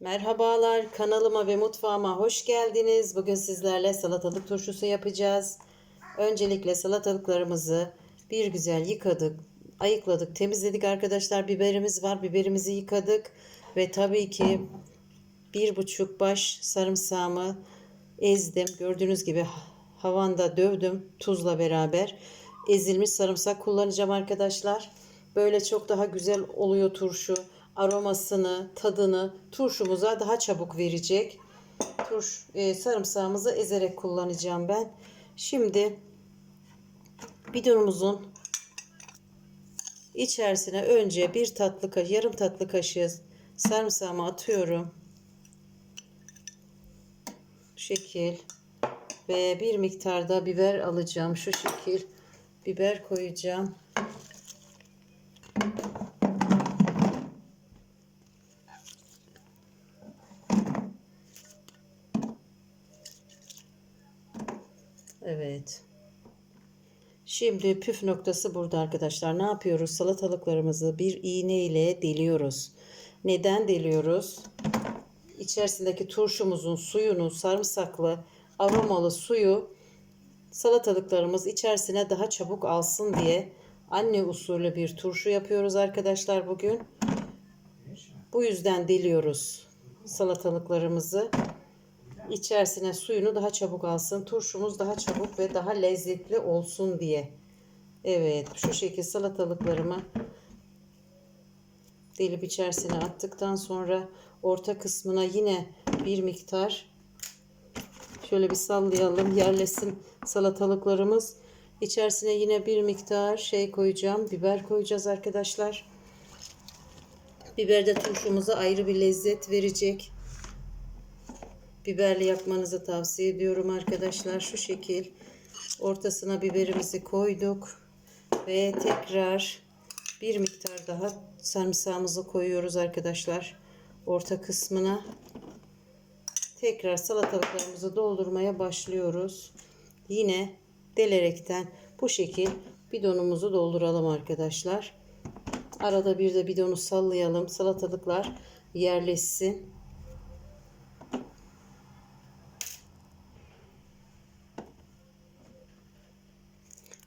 Merhabalar kanalıma ve mutfağıma hoş geldiniz. Bugün sizlerle salatalık turşusu yapacağız. Öncelikle salatalıklarımızı bir güzel yıkadık, ayıkladık, temizledik arkadaşlar. Biberimiz var, biberimizi yıkadık ve tabii ki bir buçuk baş sarımsağımı ezdim. Gördüğünüz gibi havanda dövdüm tuzla beraber. Ezilmiş sarımsak kullanacağım arkadaşlar. Böyle çok daha güzel oluyor turşu. Aromasını, tadını turşumuza daha çabuk verecek. Turş e, sarımsağımızı ezerek kullanacağım ben. Şimdi bidonumuzun içerisine önce bir tatlı kaşığı, yarım tatlı kaşığı sarımsağımı atıyorum. Bu şekil ve bir miktarda biber alacağım. Şu şekil biber koyacağım. Evet. Şimdi püf noktası burada arkadaşlar. Ne yapıyoruz? Salatalıklarımızı bir iğne ile deliyoruz. Neden deliyoruz? İçerisindeki turşumuzun suyunu, sarımsaklı, aromalı suyu salatalıklarımız içerisine daha çabuk alsın diye anne usulü bir turşu yapıyoruz arkadaşlar bugün. Bu yüzden deliyoruz salatalıklarımızı. İçerisine suyunu daha çabuk alsın. Turşumuz daha çabuk ve daha lezzetli olsun diye. Evet şu şekilde salatalıklarımı delip içerisine attıktan sonra orta kısmına yine bir miktar şöyle bir sallayalım yerlesin salatalıklarımız. İçerisine yine bir miktar şey koyacağım. Biber koyacağız arkadaşlar. Biber de turşumuza ayrı bir lezzet verecek. Biberli yapmanızı tavsiye ediyorum arkadaşlar. Şu şekil ortasına biberimizi koyduk. Ve tekrar bir miktar daha sarımsağımızı koyuyoruz arkadaşlar. Orta kısmına. Tekrar salatalıklarımızı doldurmaya başlıyoruz. Yine delerekten bu şekil bidonumuzu dolduralım arkadaşlar. Arada bir de bidonu sallayalım. Salatalıklar yerleşsin.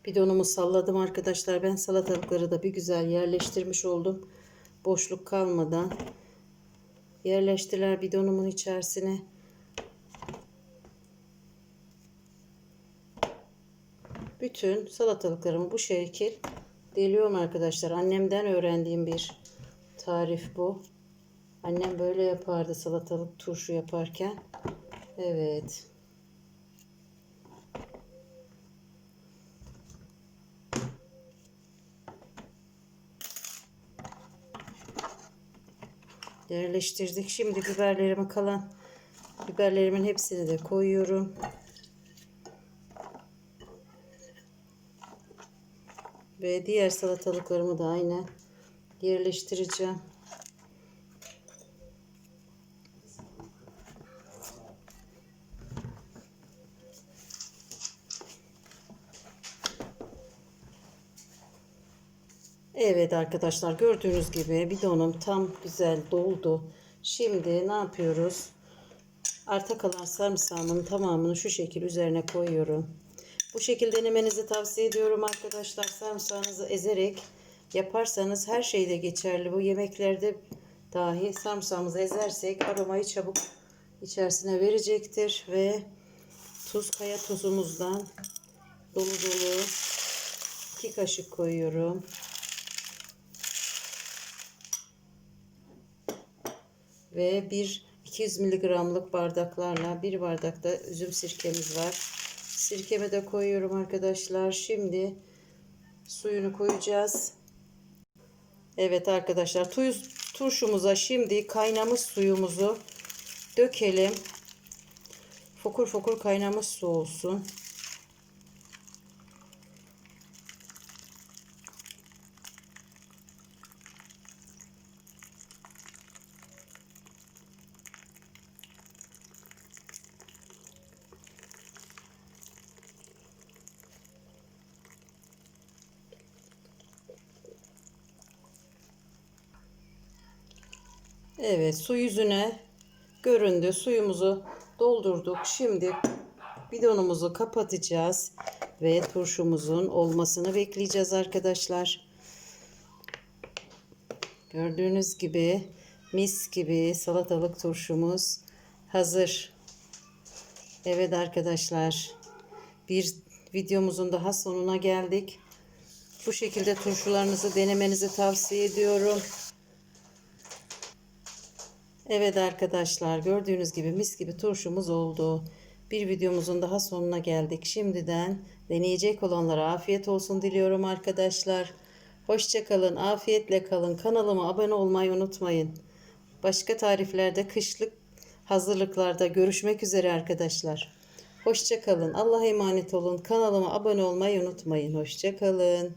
Bidonumu salladım arkadaşlar. Ben salatalıkları da bir güzel yerleştirmiş oldum. Boşluk kalmadan yerleştiler bidonumun içerisine. Bütün salatalıklarımı bu şekil deliyorum arkadaşlar. Annemden öğrendiğim bir tarif bu. Annem böyle yapardı salatalık turşu yaparken. Evet. Yerleştirdik. Şimdi biberlerimi kalan biberlerimin hepsini de koyuyorum. Ve diğer salatalıklarımı da aynen yerleştireceğim. Evet arkadaşlar gördüğünüz gibi bidonum tam güzel doldu. Şimdi ne yapıyoruz? Arta kalan sarımsağımın tamamını şu şekil üzerine koyuyorum. Bu şekilde denemenizi tavsiye ediyorum arkadaşlar. Sarımsağınızı ezerek yaparsanız her şeyde geçerli. Bu yemeklerde dahi sarımsağımızı ezersek aromayı çabuk içerisine verecektir. Ve tuz kaya tuzumuzdan dolu dolu 2 kaşık koyuyorum. Ve bir 200 miligramlık bardaklarla bir bardakta üzüm sirkemiz var. Sirkemi de koyuyorum arkadaşlar. Şimdi suyunu koyacağız. Evet arkadaşlar tuz, turşumuza şimdi kaynamış suyumuzu dökelim. Fokur fokur kaynamış su olsun. Evet su yüzüne göründü. Suyumuzu doldurduk. Şimdi bidonumuzu kapatacağız ve turşumuzun olmasını bekleyeceğiz arkadaşlar. Gördüğünüz gibi mis gibi salatalık turşumuz hazır. Evet arkadaşlar bir videomuzun daha sonuna geldik. Bu şekilde turşularınızı denemenizi tavsiye ediyorum. Evet arkadaşlar gördüğünüz gibi mis gibi turşumuz oldu. Bir videomuzun daha sonuna geldik. Şimdiden deneyecek olanlara afiyet olsun diliyorum arkadaşlar. Hoşçakalın, afiyetle kalın. Kanalıma abone olmayı unutmayın. Başka tariflerde, kışlık hazırlıklarda görüşmek üzere arkadaşlar. Hoşçakalın. Allah'a emanet olun. Kanalıma abone olmayı unutmayın. Hoşçakalın.